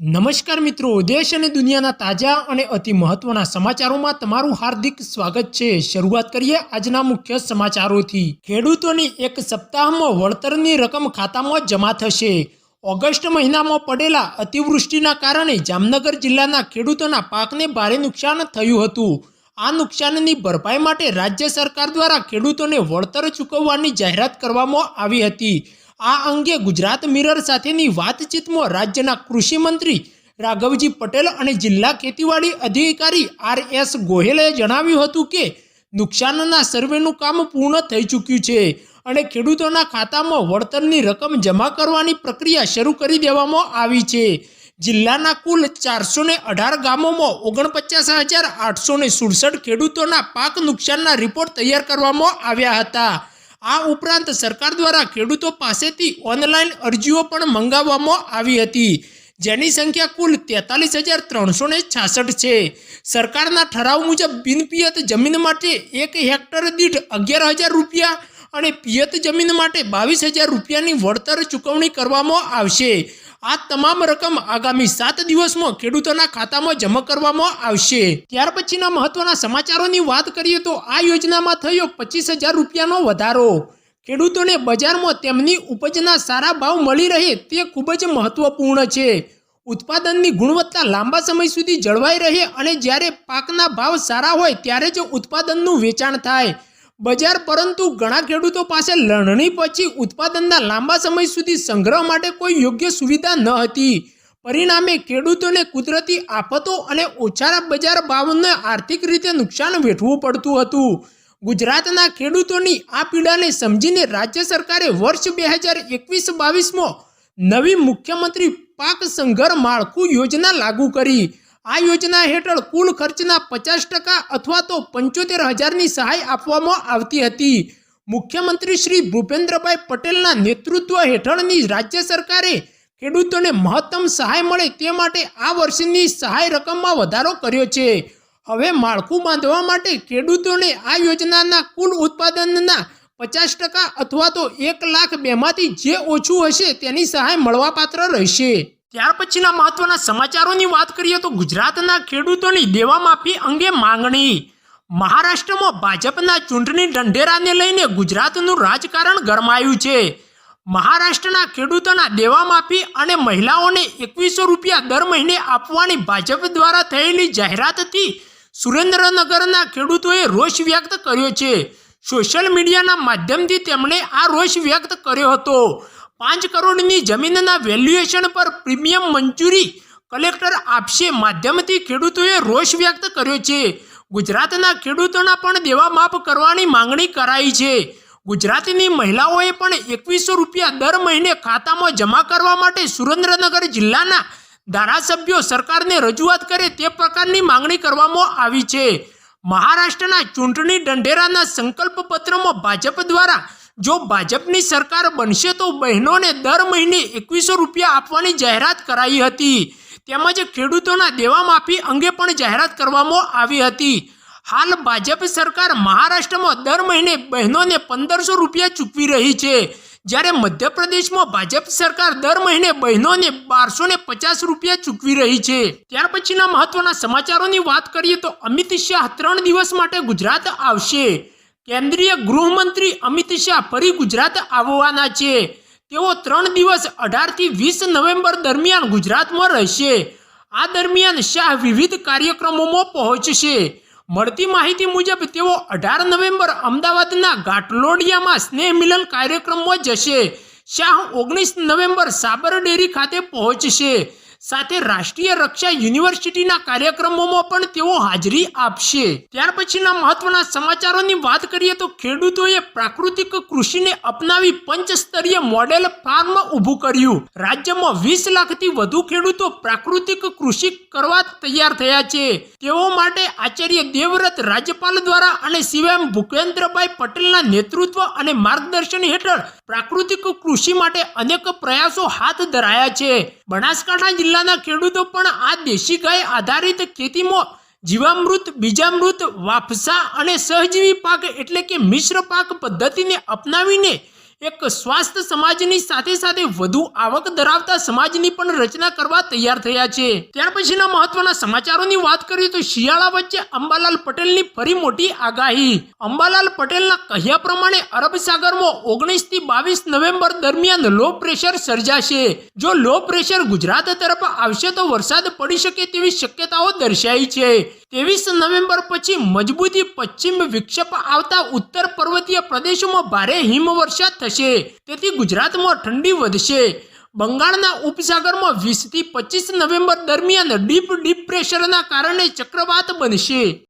નમસ્કાર મિત્રો, દેશ અને દુનિયાના તાજા અને અતિ મહત્વના સમાચારોમાં તમારું હાર્દિક સ્વાગત છે. શરૂઆત કરીએ આજના મુખ્ય સમાચારોથી. ખેડૂતોની એક સપ્તાહમાં વળતરની રકમ ખાતામાં જમા થશે. ઓગસ્ટ મહિનામાં પડેલા અતિવૃષ્ટિના કારણે જામનગર જિલ્લાના ખેડૂતોના પાકને ભારે નુકસાન થયું હતું. આ નુકસાનની ભરપાઈ માટે રાજ્ય સરકાર દ્વારા ખેડૂતોને વળતર ચૂકવવાની જાહેરાત કરવામાં આવી હતી. આ અંગે ગુજરાત મિરર સાથેની વાતચીતમાં રાજ્યના કૃષિ મંત્રી રાઘવજી પટેલ અને જિલ્લા ખેતીવાડી અધિકારી આર એસ ગોહેલે જણાવ્યું હતું કે નુકસાનના સર્વેનું કામ પૂર્ણ થઈ ચૂક્યું છે અને ખેડૂતોના ખાતામાં વળતરની રકમ જમા કરવાની પ્રક્રિયા શરૂ કરી દેવામાં આવી છે. જિલ્લાના કુલ ચારસો અઢાર ગામોમાં ઓગણપચાસ હજાર આઠસો સુડસઠ ખેડૂતોના પાક નુકસાનના રિપોર્ટ તૈયાર કરવામાં આવ્યા હતા. આ ઉપરાંત સરકાર દ્વારા ખેડૂતો પાસેથી ઓનલાઈન અરજીઓ પણ મંગાવવામાં આવી હતી. જેની સંખ્યા કુલ તેતાલીસ હજાર ત્રણસો ને છાસઠ છે. સરકારના ઠરાવ મુજબ બિનપિયત જમીન માટે એક હેક્ટર દીઠ અગિયાર હજાર રૂપિયા અને પિયત જમીન માટે બાવીસ હજાર રૂપિયાની વળતર ચૂકવણી કરવામાં આવશે. આ તમામ રકમ આગામી સાત દિવસમાં ખેડૂતોના ખાતામાં જમા કરવામાં આવશે. ત્યાર પછીના મહત્વના સમાચારોની વાત કરીએ તો આ યોજનામાં થયો પચીસ હજાર રૂપિયાનો વધારો. ખેડૂતોને બજારમાં તેમની ઉપજના સારા ભાવ મળી રહે તે ખૂબ જ મહત્વપૂર્ણ છે. ઉત્પાદનની ગુણવત્તા લાંબા સમય સુધી જળવાઈ રહે અને જ્યારે પાકના ભાવ સારા હોય ત્યારે જ ઉત્પાદનનું વેચાણ થાય. બજાર, પરંતુ ઘણા ખેડૂતો પાસે લણણી પછી ઉત્પાદનના લાંબા સમય સુધી સંગ્રહ માટે કોઈ યોગ્ય સુવિધા ન હતી. પરિણામે ખેડૂતોને કુદરતી આફતો અને ઓછા બજાર ભાવને આર્થિક રીતે નુકસાન વેઠવું પડતું હતું. ગુજરાતના ખેડૂતોની આ પીડાને સમજીને રાજ્ય સરકારે વર્ષ બે હજાર એકવીસ બાવીસમાં નવી મુખ્યમંત્રી પાક સંઘર માળખું યોજના લાગુ કરી. આ યોજના હેઠળ કુલ ખર્ચના પચાસ ટકા અથવા તો પંચોતેર હજારની સહાય આપવામાં આવતી હતી. મુખ્યમંત્રી શ્રી ભૂપેન્દ્રભાઈ પટેલના નેતૃત્વ હેઠળની રાજ્ય સરકારે ખેડૂતોને મહત્તમ સહાય મળે તે માટે આ વર્ષની સહાય રકમમાં વધારો કર્યો છે. હવે માળખું બાંધવા માટે ખેડૂતોને આ યોજનાના કુલ ઉત્પાદનના પચાસ ટકા અથવા તો એક લાખ બેમાંથી જે ઓછું હશે તેની સહાય મળવાપાત્ર રહેશે. ત્યાર પછીના મહત્વના સમાચારોની વાત કરીએ તો ગુજરાતના ખેડૂતોની દેવા માફી અંગે માંગણી. મહારાષ્ટ્રમાં ભાજપના ચૂંટણી ઢંઢેરાને લઈને ગુજરાતનું રાજકારણ ગરમાયું છે. મહારાષ્ટ્રના ખેડૂતોના દેવા માફી અને મહિલાઓને એકવીસો રૂપિયા દર મહિને આપવાની ભાજપ દ્વારા થયેલી જાહેરાતથી સુરેન્દ્રનગરના ખેડૂતોએ રોષ વ્યક્ત કર્યો છે. સોશિયલ મીડિયાના માધ્યમથી તેમણે આ રોષ વ્યક્ત કર્યો હતો. પાંચ કરોડની જમીનના વેલ્યુએશન પર પ્રીમિયમ મંજૂરી કલેક્ટર આપશે. માધ્યમથી ખેડૂતોએ રોષ વ્યક્ત કર્યો છે. ગુજરાતના ખેડૂતોના પણ દેવા માફ કરવાની માંગણી કરાઈ છે. ગુજરાતની મહિલાઓએ પણ એકવીસો રૂપિયા દર મહિને ખાતામાં જમા કરવા માટે સુરેન્દ્રનગર જિલ્લાના ધારાસભ્યો સરકારને રજૂઆત કરે તે પ્રકારની માંગણી કરવામાં આવી છે. મહારાષ્ટ્રના ચૂંટણી ઢંઢેરાના સંકલ્પ પત્રમાં ભાજપ દ્વારા જો ભાજપની સરકાર બનશે તો બહેનોને દર મહિને એકવીસો રૂપિયા આપવાની જાહેરાત કરાઈ હતી. તેમજ ખેડૂતોના દેવા માફી અંગે પણ જાહેરાત કરવામાં આવી હતી. હાલ ભાજપ સરકાર મહારાષ્ટ્રમાં દર મહિને બહેનોને પંદરસો રૂપિયા ચૂકવી રહી છે. જ્યારે મધ્યપ્રદેશમાં ભાજપ સરકાર દર મહિને બહેનોને બારસો ને પચાસ રૂપિયા ચૂકવી રહી છે. ત્યાર પછીના મહત્વના સમાચારોની વાત કરીએ તો અમિત શાહ ત્રણ દિવસ માટે ગુજરાત આવશે. કેન્દ્રીય ગૃહમંત્રી અમિત શાહ ફરી ગુજરાત આવવાના છે. તેઓ ત્રણ દિવસ અઢારથી વીસ નવેમ્બર દરમિયાન ગુજરાતમાં રહેશે. આ દરમિયાન શાહ વિવિધ કાર્યક્રમોમાં પહોંચશે. મળતી માહિતી મુજબ, તેઓ અઢાર નવેમ્બર અમદાવાદના ઘાટલોડિયામાં સ્નેહ મિલન કાર્યક્રમમાં જશે. શાહ ઓગણીસ નવેમ્બર સાબર ડેરી ખાતે પહોંચશે. સાથે રાષ્ટ્રીય રક્ષા યુનિવર્સિટીના કાર્યક્રમોમાં પણ તેઓ હાજરી આપશે. ત્યાર પછીના મહત્વના સમાચારોની વાત કરીએ તો ખેડૂતોએ પ્રાકૃતિક કૃષિને અપનાવી પંચસ્તરીય મોડેલ ફાર્મ ઊભું કર્યું. રાજ્યમાં વીસ લાખથી વધુ ખેડૂતો પ્રાકૃતિક કૃષિ કરવા તૈયાર થયા છે. તેઓ માટે આચાર્ય દેવવ્રત રાજ્યપાલ દ્વારા અને સીએમ ભૂપેન્દ્રભાઈ પટેલના નેતૃત્વ અને માર્ગદર્શન હેઠળ પ્રાકૃતિક કૃષિ માટે અનેક પ્રયાસો હાથ ધરાયા છે. બનાસકાંઠા જિલ્લાના ખેડૂતો પણ આ દેશી ગાય આધારિત ખેતીમાં જીવામૃત, બીજામૃત, વાફસા અને સહજીવી પાક એટલે કે મિશ્ર પાક પદ્ધતિને અપનાવીને એક સ્વાસ્થ્ય સમાજની સાથે સાથે વધુ આવક ધરાવતા સમાજની પણ રચના કરવા તૈયાર થયા છે. ત્યાર પછીના મહત્વના સમાચારોની વાત કરીએ તો શિયાળા વચ્ચે અંબાલાલ પટેલની ફરી મોટી આગાહી. અંબાલાલ પટેલના કહ્યા પ્રમાણે અરબ સાગરમાં ઓગણીસથી બાવીસ નવેમ્બર દરમિયાન લો પ્રેશર સર્જાશે. જો લો પ્રેશર ગુજરાત તરફ આવશે તો વરસાદ પડી શકે તેવી શક્યતાઓ દર્શાઈ છે. ત્રેવીસ નવેમ્બર પછી મજબૂતી પશ્ચિમ વિક્ષેપ આવતા ઉત્તર પર્વતીય પ્રદેશોમાં ભારે હિમવર્ષા થશે. તેથી ગુજરાતમાં ઠંડી વધશે. બંગાળના ઉપસાગરમાં વીસથી પચીસ નવેમ્બર દરમિયાન ડીપ ડીપ પ્રેશરના કારણે ચક્રવાત બનશે.